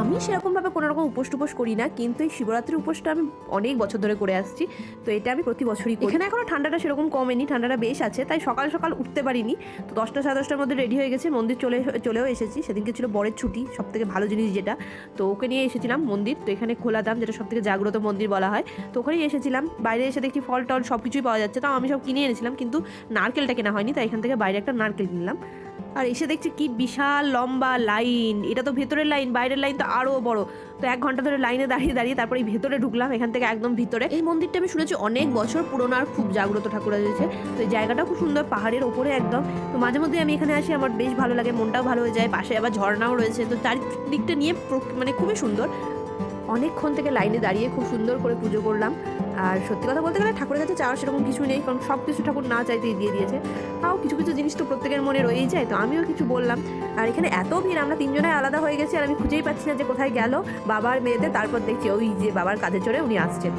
আমি সেরকমভাবে কোনো রকম উপোস টুপোস করি না, কিন্তু এই শিবরাত্রির উপোসটা আমি অনেক বছর ধরে করে আসছি, তো এটা আমি প্রতি বছরই করি। এখানে এখনও ঠান্ডাটা সেরকম কমেনি, ঠান্ডাটা বেশ আছে, তাই সকাল সকাল উঠতে পারিনি। তো দশটা সাড়ে দশটার মধ্যে রেডি হয়ে গেছে, মন্দির চলে চলেও এসেছি। সেদিনকে ছিল বরের ছুটি সব থেকে ভালো জিনিস যেটা। তো ওকে নিয়ে এসেছিলাম মন্দির, তো এখানে খোলা দাম, যেটা সব থেকে জাগ্রত মন্দির বলা হয়। তো ওখানেই এসেছিলাম, বাইরে এসে দেখি ফল টল সব কিছুই পাওয়া যাচ্ছে, তাও আমি সব কিনে এনেছিলাম, কিন্তু নারকেলটা কেনা হয়নি, তাই এখান থেকে বাইরে একটা নারকেল কিনলাম। আর এসে দেখছি কি বিশাল লম্বা লাইন। এটা তো ভেতরের লাইন, বাইরের লাইন তো আরও বড়। তো এক ঘণ্টা ধরে লাইনে দাঁড়িয়ে দাঁড়িয়ে তারপরে ভেতরে ঢুকলাম, এখান থেকে একদম ভিতরে। এই মন্দিরটা আমি শুনেছি অনেক বছর পুরোনো আর খুব জাগ্রত ঠাকুর রয়েছে তো এই জায়গাটা খুব সুন্দর, পাহাড়ের ওপরে একদম। তো মাঝে মধ্যে আমি এখানে আসি, আমার বেশ ভালো লাগে, মনটাও ভালো হয়ে যায়, পাশে আবার ঝর্ণাও রয়েছে। তো চারিদিকটা নিয়ে মানে খুবই সুন্দর। অনেকক্ষণ থেকে লাইনে দাঁড়িয়ে খুব সুন্দর করে পুজো করলাম। আর সত্যি কথা বলতে গেলে ঠাকুরের কাছে চাওয়ার সেরকম কিছু নেই, কারণ সব কিছু ঠাকুর না চাইতেই দিয়ে দিয়েছে। তাও কিছু কিছু জিনিস তো প্রত্যেকের মনে রয়েই যায়, তো আমিও কিছু বললাম। আর এখানে এত ভিড়, আমরা তিনজনে আলাদা হয়ে গেছি আর আমি খুঁজেই পাচ্ছি না যে কোথায় গেল বাবার মেয়েদের তারপর দেখছি ওই যে বাবার কাঁধে চড়ে উনি আসছেন।